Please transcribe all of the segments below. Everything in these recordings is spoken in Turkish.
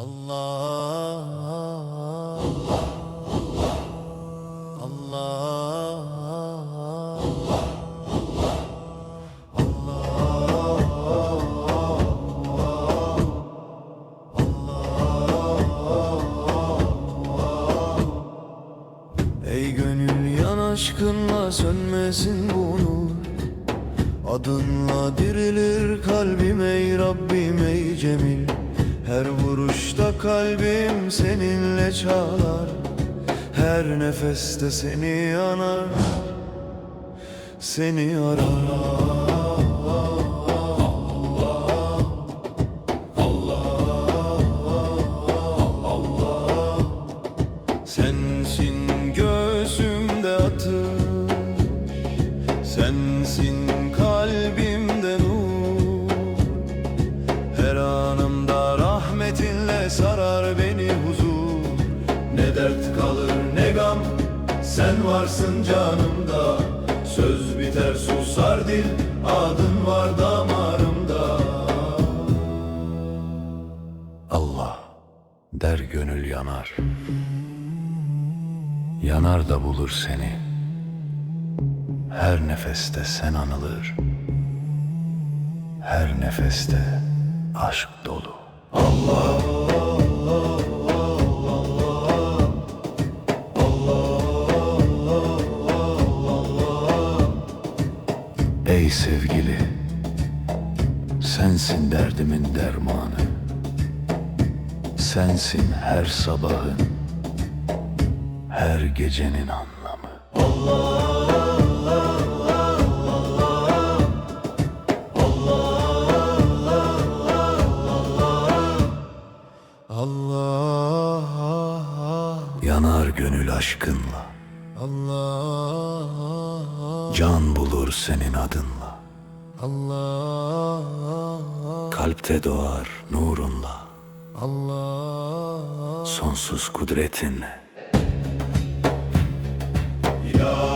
Allah Allah Ey gönül yan aşkınla sönmesin bu nur Adınla dirilir kalbim ey Rabbim ey Cemil Her vuruşta kalbim seninle çalar Her nefeste seni anar Seni arar. Sensin göğsümde atır Sensin Sen varsın canımda Söz biter susar dil Adın var damarımda. Allah der gönül yanar. Yanar da bulur seni. Her nefeste sen anılır. Her nefeste aşk dolu Sevgili Sensin derdimin dermanı. Sensin her sabahın Her gecenin anlamı. Allah Yanar gönül aşkınla. Allah Can bulur senin adınla. Allah. Kalpte doğar nurunla. Allah. Sonsuz kudretinle. Ya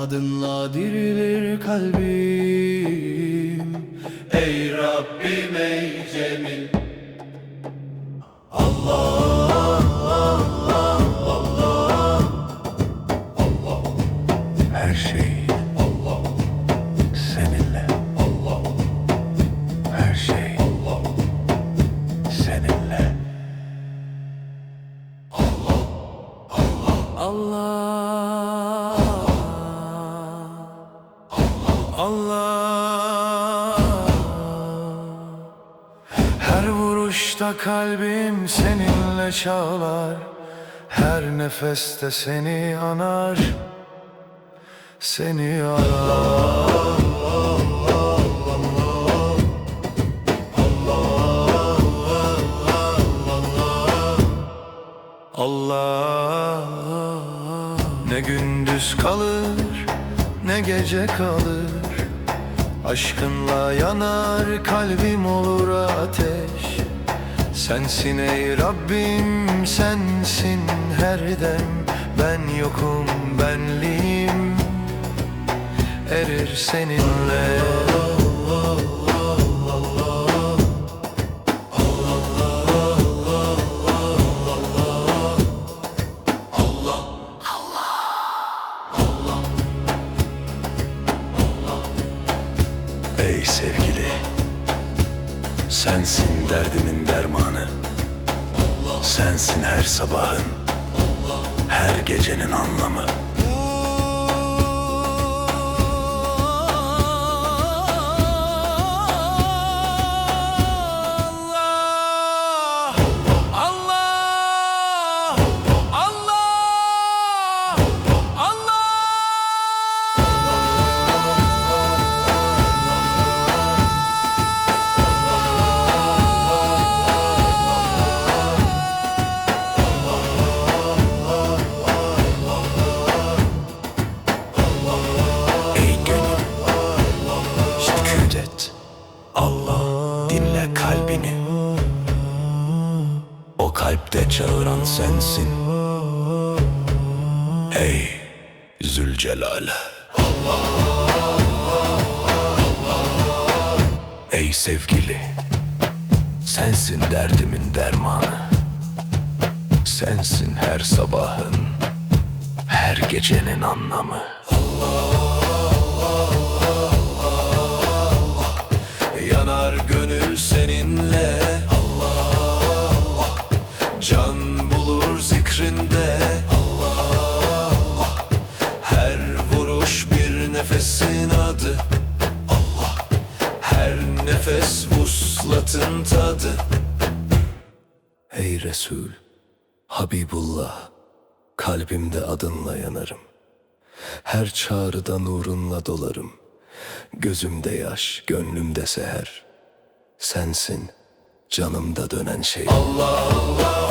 Adınla dirilir kalbim. Ey Rabbim ey Cemil. Her şey Allah. Her vuruşta kalbim seninle çalar Her nefeste seni anar. Seni arar. Allah. Ne gündüz kalır ne gece kalır Aşkınla yanar kalbim olur ateş. Sensin ey Rabbim sensin her dem. Ben yokum benliğim. Erir seninle Ey sevgili Sensin derdimin dermanı. Sensin her sabahın Her gecenin anlamı kalpte çağıran sensin. Ey Zülcelal. Ey sevgili. Sensin derdimin dermanı. Sensin her sabahın Her gecenin anlamı nefes vuslatın tadı Ey Resul Habibullah Kalbimde adınla yanarım her çağrıda nurunla dolarım. Gözümde yaş, gönlümde seher. Sensin canımda dönen şey. Allah Allah